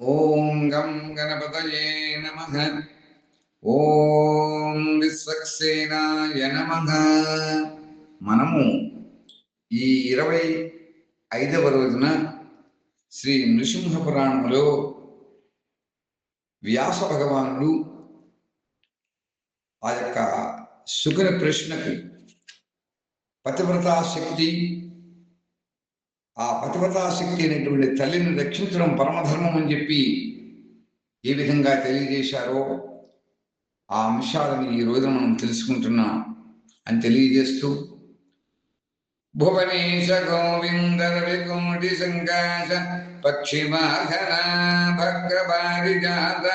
ఓం గం గణపతయే నమ. ఓం విశ్వక్సేనాయ నమ. మనము ఈ ఇరవై ఐదవ రోజున శ్రీ నృసింహ పురాణంలో వ్యాస భగవానుడు ఆ యొక్క శుకుని ప్రశ్నకు పతివ్రతా శక్తి ఆ పతివ్రతా శక్తి అనేటువంటి తల్లిని రక్షించడం పరమధర్మం అని చెప్పి ఏ విధంగా తెలియజేశారో ఆ అంశాలను ఈ రోజున మనం తెలుసుకుంటున్నాం అని తెలియజేస్తూ భువనేశ గోవింద రవికోటి సంకాశ పక్షివాహన భగ్రపారిజాత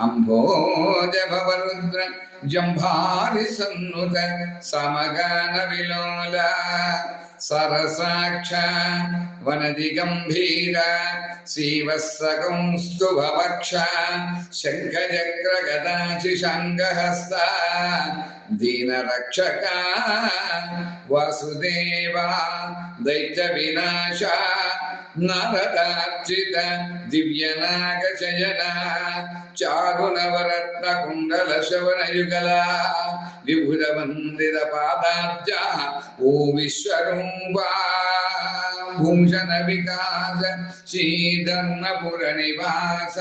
అంభోజభవరుద్ర జంభారి సన్నుత సమగాన విలోల సరసాక్ష వనది గంభీర శివస్సకంస్తు భవక్ష శంఖచక్ర గదాశిషాంగహస్త దీనరక్షక వాసుదేవ దైత్య వినాశ నరదార్చిత దివ్యనాగశయన చారునవరత్న కుండల శవనయుగల విభుద మందిర పాదాబ్జ ఓ విశ్వరూపా. पुंसन विकास श्रीधर्मपुर निवास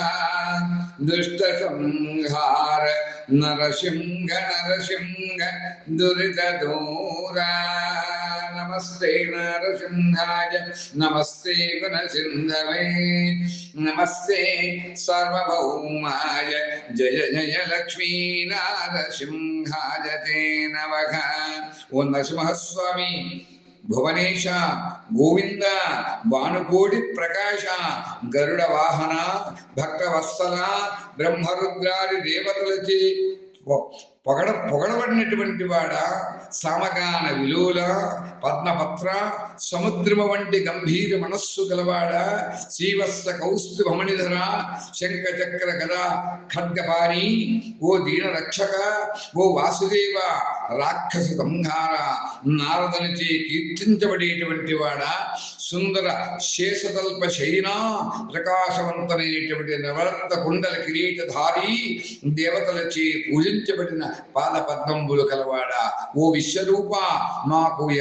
दुष्ट संहार नरसिंह नरसिंह दुर्द दूरा नमस्ते नरसिंहाय, नमस्ते गुणसिंधवे नमस्ते सर्वभौमाय जय जय लक्ष्मी नारसिंहाय ते नमः। ओम नरसिंहस्वामी। భువనేశ గోవింద భానుకోడి ప్రకాశ గరుడ వాహన భక్త వత్సల బ్రహ్మరుద్రాది దేవతలచే పొగడ పొగడబడినటువంటి వాడ సామగాన విలువల పద్మపత్ర సముద్రము వంటి గంభీర మనస్సు గలవాడ శ్రీవత్స కౌస్తుభమణిధర శంఖ చక్ర గద ఖడ్గపాణి ఓ దీన రక్షక ఓ వాసుదేవ రాక్షస సంహార నారదనిచే కీర్తించబడేటువంటి వాడ సుందర శేషతల్ప శైనా ప్రకాశవంతమైనటువంటి నవరత్న కుండల కిరీటధారి దేవతలచే పూజించబడిన పాద పద్మంబులు కలవాడ. ఓ విశ్వరూప మాకు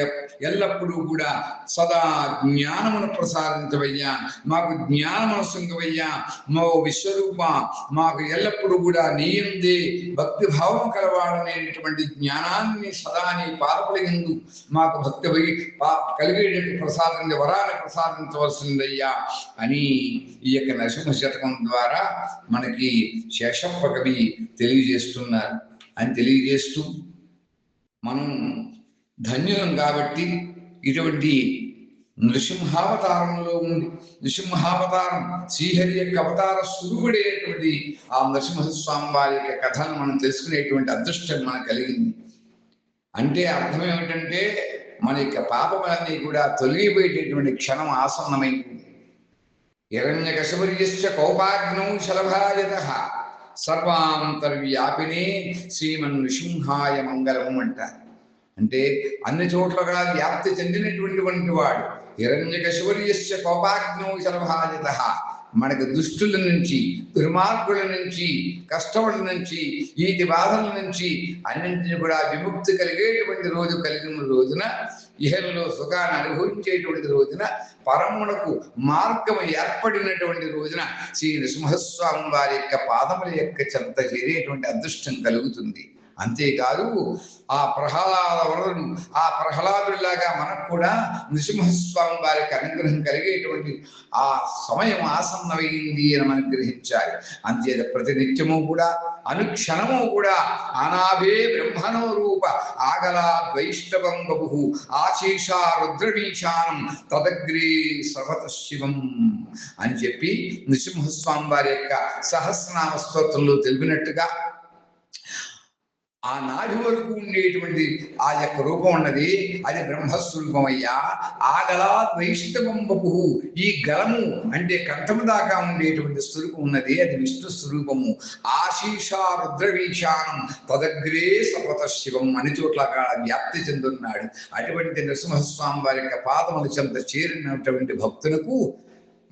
ఎల్లప్పుడూ కూడా సదా జ్ఞానమును ప్రసాదించవయ్యా. మాకు జ్ఞానమనసుంగవయ్యా మా ఓ విశ్వరూప మాకు ఎల్లప్పుడూ కూడా నీయందే భక్తి భావం జ్ఞానా జ్ఞానాన్ని సదా నీ పాదపడినందు మాకు భక్తి పోయి కలిగేటట్టు ప్రసాదించి వరాన్ని ప్రసాదించవలసిందయ్యా అని ఈ యొక్క నరసింహ శతకం ద్వారా మనకి శేషప్ప కవి తెలియజేస్తున్నారు. అని తెలియజేస్తూ మనం ధన్యులం కాబట్టి ఇటువంటి నృసింహావతారంలో ఉంది నృసింహావతారం శ్రీహరి యొక్క అవతార స్వరూపుడైనటువంటి ఆ నృసింహస్వామి వారి యొక్క కథను మనం తెలుసుకునేటువంటి అదృష్టం మనకు కలిగింది. అంటే అర్థం ఏమిటంటే మన యొక్క పాపములన్నీ కూడా తొలగిపోయేటటువంటి క్షణం ఆసన్నమైంది హిరణ్యకశపర్యశ్చ కౌపాగ్నౌ శలభాయత. సర్వాంతర్వ్యాపినే శ్రీమన్ నృసింహాయ మంగళం అంటారు అంటే అన్ని చోట్ల కూడా వ్యాప్తి చెందినటువంటి వాడు. హిరణ్యకశపర్యశ్చ కౌపాగ్నౌ శలభాయత. మనకు దుష్టుల నుంచి దుర్మార్గుల నుంచి కష్టముల నుంచి ఈటి బాధల నుంచి అన్నింటిని కూడా విముక్తి కలిగేటువంటి రోజు కలిగిన రోజున ఇహంలో సుఖాన్ని అనుభవించేటువంటి రోజున పరమునకు మార్గం ఏర్పడినటువంటి రోజున శ్రీ నృసింహస్వామి వారి యొక్క పాదముల యొక్క చెంత చేరేటువంటి అదృష్టం కలుగుతుంది. అంతేకాదు ఆ ప్రహ్లాద ఆ ప్రహ్లాదుడిలాగా మనకు కూడా నృసింహస్వామి వారికి అనుగ్రహం కలిగేటువంటి ఆ సమయం ఆసన్నమైంది అని మనం గ్రహించాలి. అంతేత ప్రతినిత్యము కూడా అనుక్షణము కూడా అనాభే బ్రహ్మణో రూప ఆగలా వైష్ణవం బహు ఆశీష రుద్రవీశానం తదగ్రే సర్వత శివం అని చెప్పి నృసింహస్వామి వారి యొక్క సహస్రనామ స్తోత్రంలో తెలిపినట్టుగా ఆ నాభి వరకు ఉండేటువంటి ఆ యొక్క రూపం ఉన్నది. అది బ్రహ్మస్వరూపమయ్యా ఆ గలా వైష్ణవం బహు ఈ గలము అంటే కంఠము దాకా ఉండేటువంటి స్వరూపం ఉన్నది. అది విష్ణు స్వరూపము. ఆశీష రుద్రవీశానం తదగ్రే సపత శివం అని చోట్ల వ్యాప్తి చెందున్నాడు. అటువంటి నరసింహస్వామి వారి యొక్క పాదముల చెంత చేరినటువంటి భక్తులకు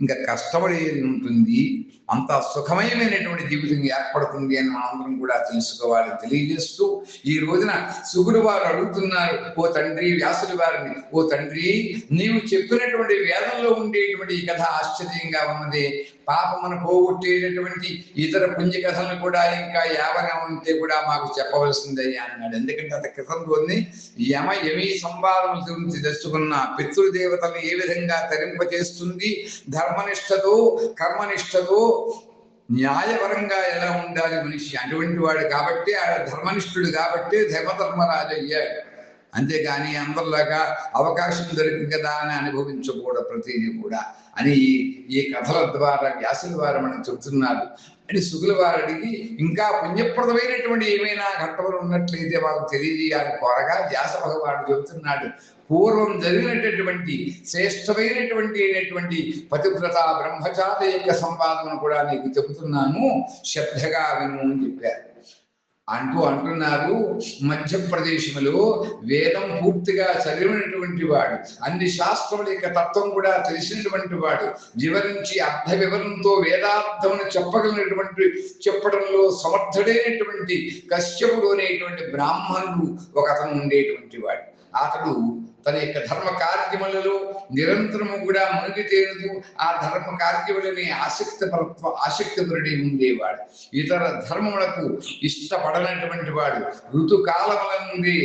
ఇంకా కష్టపడేది ఉంటుంది. అంత సుఖమయమైనటువంటి జీవితం ఏర్పడుతుంది అని మనందరం కూడా తెలుసుకోవాలి తెలియజేస్తూ ఈ రోజున సుగుడు వారు అడుగుతున్నారు ఓ తండ్రి వ్యాసుడి వారిని ఓ తండ్రి నీవు చెప్పినటువంటి వేదంలో ఉండేటువంటి ఈ కథ ఆశ్చర్యంగా ఉన్నది. పాపమును పోగొట్టేటటువంటి ఇతర పుణ్య కూడా ఇంకా యావన ఉంటే కూడా మాకు చెప్పవలసిందయ్యా అన్నాడు. ఎందుకంటే అంత క్రితంలోని యమ యమీ సంవాదం గురించి తెలుసుకున్న పితృదేవతలు ఏ విధంగా తరింపచేస్తుంది ధర్మనిష్టతో కర్మనిష్టతో న్యాయపరంగా ఎలా ఉండాలి మనిషి? అటువంటి వాడు కాబట్టి ఆ ధర్మనిష్ఠుడు కాబట్టి ధర్మధర్మరాజు అయ్యాడు అంతేగాని అందరిలాగా అవకాశం దొరికింది కదా అని అనుభవించకూడదు ప్రతిదీ కూడా అని ఈ- కథల ద్వారా వ్యాసుల వారు మనం చెబుతున్నారు. అని సుగుల వారికి ఇంకా పుణ్యప్రదమైనటువంటి ఏమైనా ఘట్టములు ఉన్నట్లయితే వాళ్ళకు తెలియజేయాలి. కోరగా వ్యాస భగవానుడు చెబుతున్నాడు. పూర్వం జరిగినటువంటి శ్రేష్టమైనటువంటి అయినటువంటి పతివ్రత బ్రహ్మచారి యొక్క సంవాదం కూడా నీకు చెబుతున్నాను. శ్రద్ధగా విను అని చెప్పారు. అంటూ అంటున్నారు మధ్యప్రదేశంలో వేదం పూర్తిగా చదివినటువంటి వాడు అన్ని శాస్త్రముల యొక్క తత్వం కూడా తెలిసినటువంటి వాడు వివరించి అర్థ వివరంతో వేదార్థమును చెప్పగలిగినటువంటి చెప్పడంలో సమర్థుడైనటువంటి కశ్యపుడు అనేటువంటి బ్రాహ్మణుడు ఒక అతను ఉండేటువంటి వాడు. అతడు తన యొక్క ధర్మ కార్యములలో నిరంతరము కూడా మునిగి తేలుతూ ఆ ధర్మ కార్యములనే ఆసక్తి పరత్వ ఆసక్తిపరుడి ఉండేవాడు. ఇతర ధర్మములకు ఇష్టపడనటువంటి వాడు ఋతుకాలముల నుండి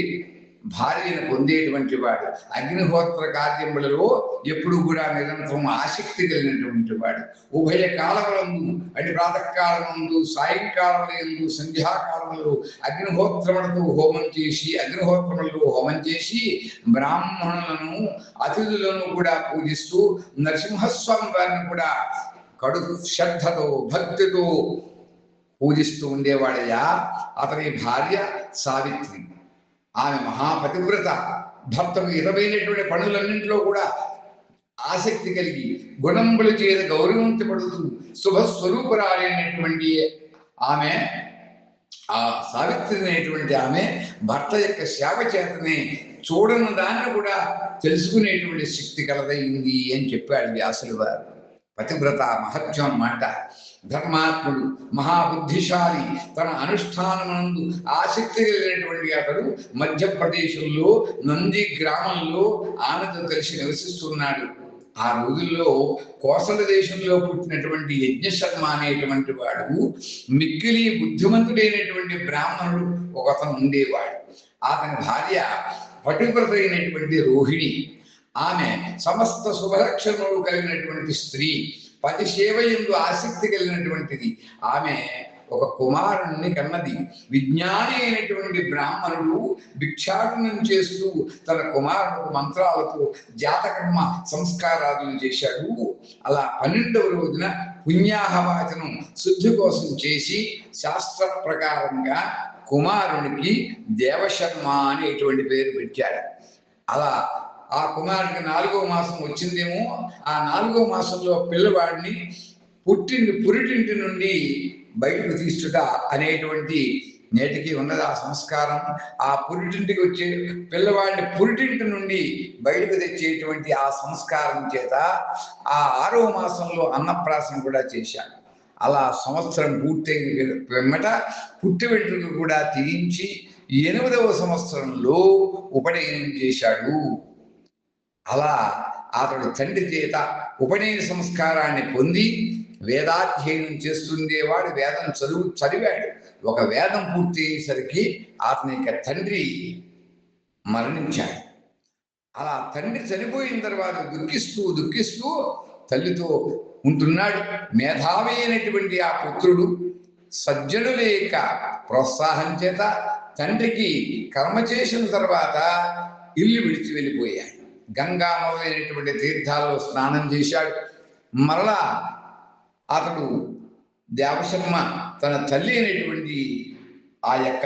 భార్యను పొందేటువంటి వాడు అగ్నిహోత్ర కార్యములలో ఎప్పుడు కూడా నిరంతరం ఆసక్తి కలిగినటువంటి వాడు. ఉభయ కాలములందు అంటే ప్రాతకాలమందు సాయంకాలములందు సంధ్యాకాలములు అగ్నిహోత్రములతో హోమం చేసి అగ్నిహోత్రములలో హోమం చేసి బ్రాహ్మణులను అతిథులను కూడా పూజిస్తూ నరసింహస్వామి వారిని కూడా కడు శ్రద్ధతో భక్తితో పూజిస్తూ ఉండేవాడయ్యా. అతని భార్య సావిత్రి. ఆమె మహాపతివ్రత. భర్తకు ఇతమైనటువంటి పనులన్నింటిలో కూడా ఆసక్తి కలిగి గుణంబుల చేత గౌరవించబడుతూ శుభస్వరూపురాలైనటువంటి ఆమె ఆ సావిత్రి అనేటువంటి ఆమె భర్త యొక్క సేవ చేతనే చూడని దాన్ని కూడా తెలుసుకునేటువంటి శక్తి కలదైంది అని చెప్పాడు వ్యాసులు వారు. పతివ్రత మహత్యం అన్నమాట ధర్మాత్ముడు మహాబుద్ధిశాలి. తన అనుష్ఠానమునందు ఆసక్తి కలిగినటువంటి అతడు మధ్యప్రదేశంలో నంది గ్రామంలో ఆమెతో కలిసి నివసిస్తున్నాడు. ఆ రోజుల్లో కోసల దేశంలో పుట్టినటువంటి యజ్ఞశర్మ అనేటువంటి వాడు మిక్కిలి బుద్ధిమంతుడైనటువంటి బ్రాహ్మణుడు ఒకతను ఉండేవాడు. అతని భార్య పటివ్రత అయినటువంటి రోహిణి. ఆమె సమస్త శుభలక్షణములు కలిగినటువంటి స్త్రీ పది సేవ ఎందు ఆసక్తి కలిగినటువంటిది. ఆమె ఒక కుమారుణ్ణి కన్నది. విజ్ఞాని అయినటువంటి బ్రాహ్మణుడు భిక్షాటనం చేస్తూ తన కుమారుడు మంత్రాలతో జాతకర్మ సంస్కారాదులు చేశాడు. అలా పన్నెండవ రోజున పుణ్యాహవాచనం శుద్ధి కోసం చేసి శాస్త్ర ప్రకారంగా కుమారునికి దేవశర్మ అనేటువంటి పేరు పెట్టాడు. అలా ఆ కుమారుడికి నాలుగో మాసం వచ్చిందేమో ఆ నాలుగో మాసంలో పిల్లవాడిని పుట్టింటి పురిటింటి నుండి బయటకు తీస్తుట అనేటువంటి నేటికి ఉన్నది ఆ సంస్కారం. ఆ పురిటింటికి వచ్చే పిల్లవాడిని పురిటింటి నుండి బయటకు తెచ్చేటువంటి ఆ సంస్కారం చేత ఆ ఆరవ మాసంలో అన్నప్రాసన కూడా చేశాను అలా సంవత్సరం పూర్తయిన వెమ్మట పుట్టి వెంట్రుకలు కూడా తీయించి ఎనిమిదవ సంవత్సరంలో ఉపనయనం చేశాడు. అలా అతడు తండ్రి చేత ఉపనయన సంస్కారాన్ని పొంది వేదాధ్యయనం చేస్తుండేవాడు వేదం చదువు చదివాడు. ఒక వేదం పూర్తి అయ్యేసరికి అతని యొక్క తండ్రి మరణించాడు. అలా తండ్రి చనిపోయిన తర్వాత దుఃఖిస్తూ దుఃఖిస్తూ తల్లితో ఉంటున్నాడు. మేధావి అయినటువంటి ఆ పుత్రుడు సజ్జనుల యొక్క ప్రోత్సాహం చేత తండ్రికి కర్మ చేసిన తర్వాత ఇల్లు విడిచి వెళ్ళిపోయాడు. గంగా మొదలైనటువంటి తీర్థాల్లో స్నానం చేశాడు. మరలా అతడు దేవశర్మ తన తల్లి అయినటువంటి ఆ యొక్క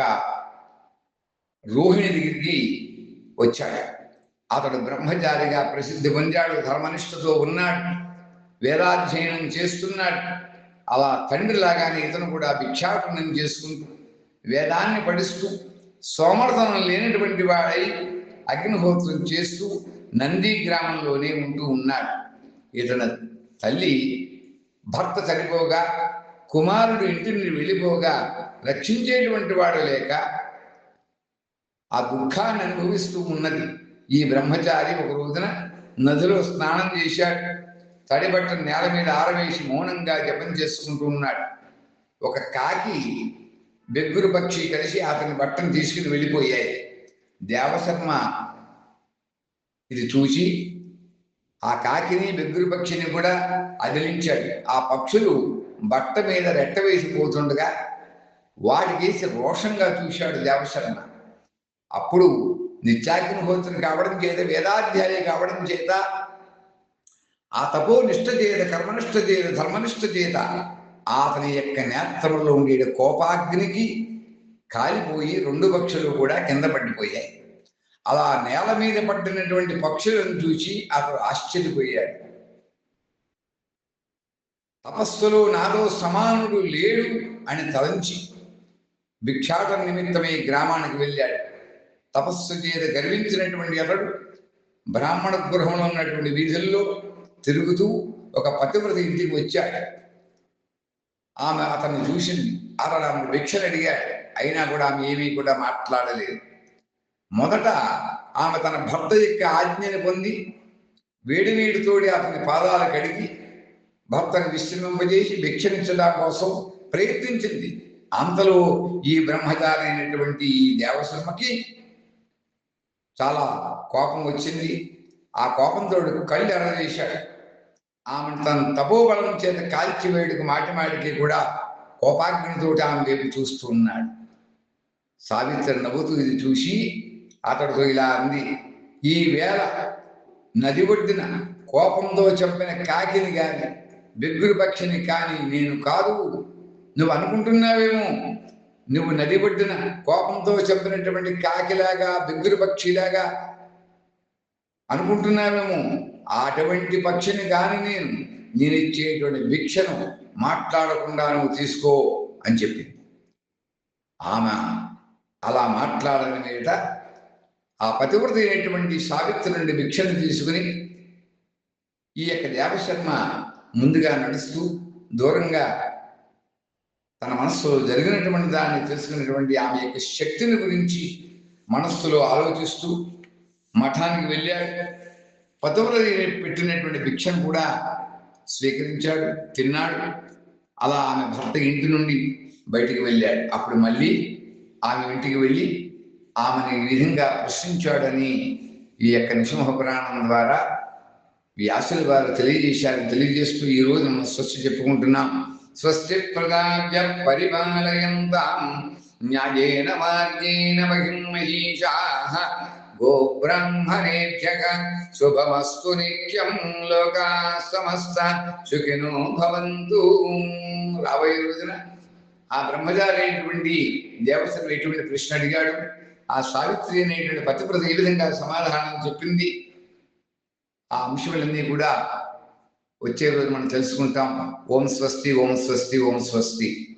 రోహిణి దగ్గరికి వచ్చాడు. అతడు బ్రహ్మచారిగా ప్రసిద్ధి పొందాడు ధర్మనిష్టతో ఉన్నాడు వేదాధ్యయనం చేస్తున్నాడు. అలా తండ్రి లాగానే ఇతను కూడా భిక్షాటనం చేసుకుంటూ వేదాన్ని పఠిస్తూ సోమర్థనం లేనటువంటి వాడై అగ్నిహోత్రం చేస్తూ నంది గ్రామంలోనే ఉంటూ ఉన్నాడు. ఇతను తల్లి భర్త చనిపోగా కుమారుడు ఇంటి నుండి వెళ్ళిపోగా రక్షించేటువంటి వాడు లేక ఆ దుఃఖాన్ని అనుభవిస్తూ ఉన్నది. ఈ బ్రహ్మచారి ఒక రోజున నదిలో స్నానం చేశాడు. తడిబట్ట నేల మీద ఆరవేసి మౌనంగా జపం చేసుకుంటూ ఉన్నాడు. ఒక కాకి బెగ్గురు పక్షి కలిసి అతని బట్టను తీసుకుని వెళ్ళిపోయాయి. దేవశర్మ ఇది చూసి ఆ కాకిని బెగ్గురు పక్షిని కూడా అదిలించాడు. ఆ పక్షులు బట్ట మీద రెట్ట వేసిపోతుండగా వాటికేసి రోషంగా చూశాడు దేవశరణ అప్పుడు నిత్యాగ్నిహోత్రం కావడం చేత వేదాధ్యాయ కావడం చేత ఆ తపో నిష్ట చేత కర్మనిష్ట చేత ధర్మనిష్ట చేత అతని యొక్క నేత్రంలో ఉండే కోపాగ్నికి కాలిపోయి రెండు పక్షులు కూడా కింద పడిపోయాయి. అలా నేల మీద పట్టినటువంటి పక్షులను చూసి అతడు ఆశ్చర్యపోయాడు. తపస్సులో నాలో సమానుడు లేడు అని తలంచి భిక్షాటన నిమిత్తమై గ్రామానికి వెళ్ళాడు. తపస్సు చేత గర్వించినటువంటి అతడు బ్రాహ్మణ గృహంలో ఉన్నటువంటి వీధుల్లో తిరుగుతూ ఒక పతివ్రత ఇంటికి వచ్చాడు. ఆమె అతన్ని చూసింది. అతను ఆమె భిక్షలు అడిగాడు. అయినా కూడా ఆమె ఏమీ కూడా మాట్లాడలేదు. మొదట ఆమె తన భర్త యొక్క ఆజ్ఞని పొంది వేడి అతని పాదాలు కడిగి భర్తను విశ్రమింపజేసి భిక్షనించడం కోసం ప్రయత్నించింది. అంతలో ఈ బ్రహ్మచారి అయినటువంటి ఈ దేవశర్మకి చాలా కోపం వచ్చింది. ఆ కోపంతో కళ్ళు ఎర్రవేశాడు ఆమె తన తపోబలం చేత కాల్చి వేడుకు మాటి మాటికి కూడా కోపాగ్నితోటి ఆమె వైపు చూస్తూ ఉన్నాడు. సావిత్రి నవ్వుతూ ఇది చూసి అతడితో ఇలా అంది ఈ వేళ నది ఒడ్డిన కోపంతో చంపిన కాకిని గాని బిగ్గురు పక్షిని కాని నేను కాదు. నువ్వు అనుకుంటున్నావేమో? నువ్వు నది ఒడ్డిన కోపంతో చంపినటువంటి కాకిలాగా బిగ్గురు పక్షిలాగా అనుకుంటున్నావేమో? అటువంటి పక్షిని కాని నేను నేను ఇచ్చేటువంటి భిక్షను మాట్లాడకుండా నువ్వు తీసుకో అని చెప్పింది. ఆమె అలా మాట్లాడని మీద ఆ పతివ్రత అయినటువంటి సావిత్రి నుండి భిక్షను తీసుకుని ఈ యొక్క దేవశర్మ ముందుగా నడుస్తూ దూరంగా తన మనస్సులో జరిగినటువంటి దాన్ని తెలుసుకున్నటువంటి ఆమె యొక్క శక్తిని గురించి మనస్సులో ఆలోచిస్తూ మఠానికి వెళ్ళాడు. పతివ్రత పెట్టినటువంటి భిక్షను కూడా స్వీకరించాడు తిన్నాడు. అలా ఆమె భర్త ఇంటి నుండి బయటికి వెళ్ళాడు. అప్పుడు మళ్ళీ ఆమె ఇంటికి వెళ్ళి ఆమెను ఈ విధంగా ప్రశ్నించాడని ఈ యొక్క నృసింహ పురాణం ద్వారా వ్యాసులు వారు తెలియజేశారు. తెలియజేస్తూ ఈ రోజు మనం స్వస్తి చెప్పుకుంటున్నాం. స్వస్తి ప్రదాభ్య పరిపాలయంతాం. న్యాయేన మార్గేణ మహిమహీషా. మహిషా శుభమస్తు నిత్యం లోకా సమస్త. సుఖినో భవంతు. రాబోయే రోజున ఆ బ్రహ్మచారి అయినటువంటి దేవతలు ఎటువంటి ప్రశ్న అడిగాడు? ఆ సావిత్రి అనేటువంటి పతివ్రత ఏ విధంగా సమాధానం చెప్పింది? ఆ అంశములన్నీ కూడా వచ్చే రోజు మనం తెలుసుకుంటాం. ఓం స్వస్తి ఓం స్వస్తి ఓం స్వస్తి.